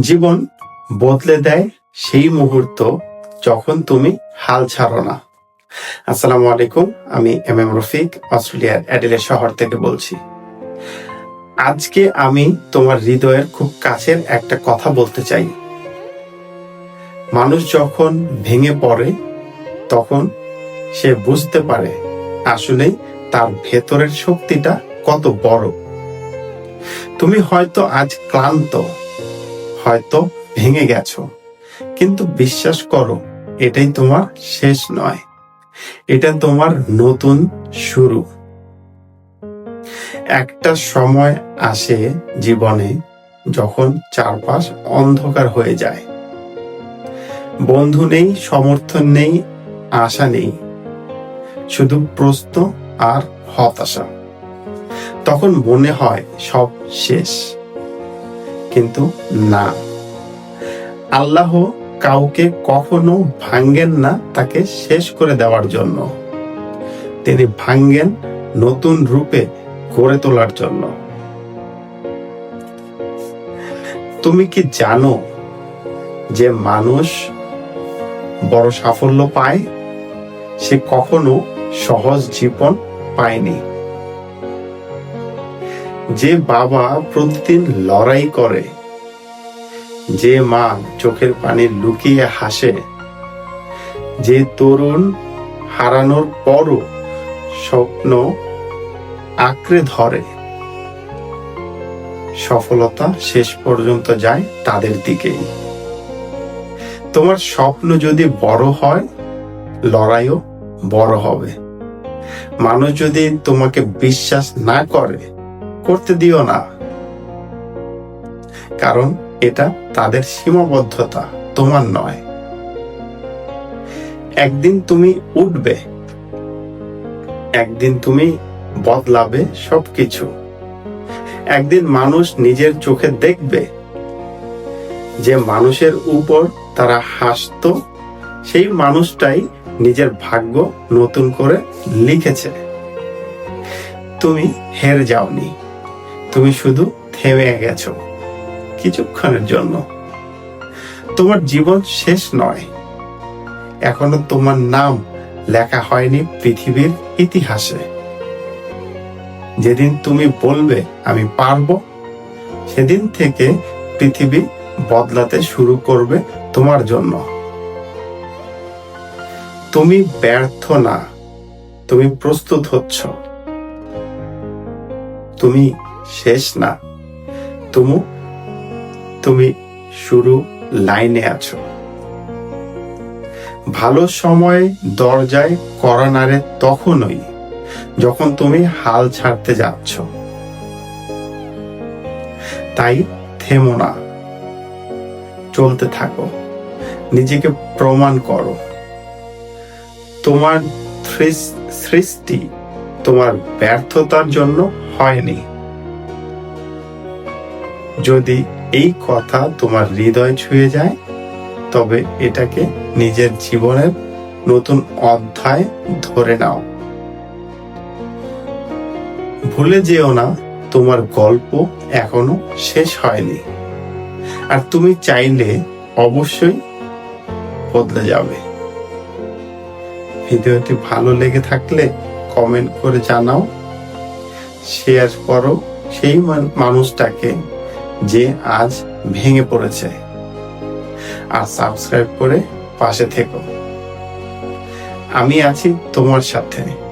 জীবন বদলে দেয় সেই মুহূর্ত যখন তুমি হাল ছাড়ো না। আসসালামু আলাইকুম, আমি এম এম রফিক, অস্ট্রেলিয়ার অ্যাডিলে শহর থেকে বলছি। আজকে আমি তোমার হৃদয়ের খুব কাছের একটা কথা বলতে চাই। মানুষ যখন ভেঙে পড়ে, তখন সে বুঝতে পারে আসলে তার ভেতরের শক্তিটা কত বড়। তুমি হয়তো আজ ক্লান্ত হয়তো ভেঙে গেছো। কিন্তু বিশ্বাস করো, এটাই তোমার শেষ নয়। এটা তোমার নতুন শুরু। একটা সময় আসে জীবনে যখন চারপাশ অন্ধকার হয়ে যায়। বন্ধু নেই, সমর্থন নেই, আশা নেই। শুধু প্রশ্ন আর হতাশা। তখন মনে হয় সব শেষ। কিন্তু না। আল্লাহ কাউকে কখনো ভাঙ্গেন না তাকে শেষ করে দেওয়ার জন্য। তিনি ভাঙ্গেন নতুন রূপে গড়ে তোলার জন্য। তুমি কি জানো যে মানুষ বড় সাফল্য পায়? সে কখনো সহজ জীবন পায়নি। যে বাবা প্রতিদিন লড়াই করে, যে মা চোখের পানি লুকিয়ে হাসে, যে তরুণ হারানোর পরও স্বপ্ন আঁকড়ে ধরে, সফলতা শেষ পর্যন্ত যায় তাদের দিকেই। তোমার স্বপ্ন যদি বড় হয়, লড়াইও বড় হবে। মানুষ যদি তোমাকে বিশ্বাস না করে করতে দিও না। কারণ এটা তাদের সীমাবদ্ধতা, তোমার নয়। একদিন তুমি উঠবে, একদিন তুমি বদলাবে সবকিছু। একদিন মানুষ নিজের চোখে দেখবে যে মানুষের উপর তারা হাসতো, সেই মানুষটাই নিজের ভাগ্য নতুন করে লিখেছে। তুমি হেরে যাওনি। তুমি শুধু থেমে গেছো কিছুক্ষণের জন্য। তোমার জীবন শেষ নয়। এখনও তোমার নাম লেখা হয়নি পৃথিবীর ইতিহাসে। যেদিন তুমি বলবে আমি পারব, সেদিন থেকে পৃথিবী বদলাতে শুরু করবে তোমার জন্য। তুমি ব্যর্থ না, তুমি প্রস্তুত হচ্ছ। তুমি শেষ না। তুমি তুমি শুরু লাইনে আছো। ভালো সময় দরজায় করা তখনই, যখন তুমি হাল ছাড়তে যাচ্ছ। তাই থেমো না। চলতে থাকো। নিজেকে প্রমাণ করো। তোমার সৃষ্টি তোমার ব্যর্থতার জন্য হয়নি। যদি এই কথা তোমার হৃদয় ছুঁয়ে যায়, তবে এটাকে নিজের জীবনের নতুন অধ্যায় ধরে নাও। ভুলে যেও না, তোমার গল্প এখনও শেষ হয়নি। আর তুমি চাইলে অবশ্যই বদলে যাবে। ভিডিওটি ভালো লেগে থাকলে কমেন্ট করে জানাও। শেয়ার করো, সেই মানুষটাকে যে আজ ভেঙে পড়েছে। আর সাবস্ক্রাইব করে পাশে থেকো। আমি আছি তোমার সাথে।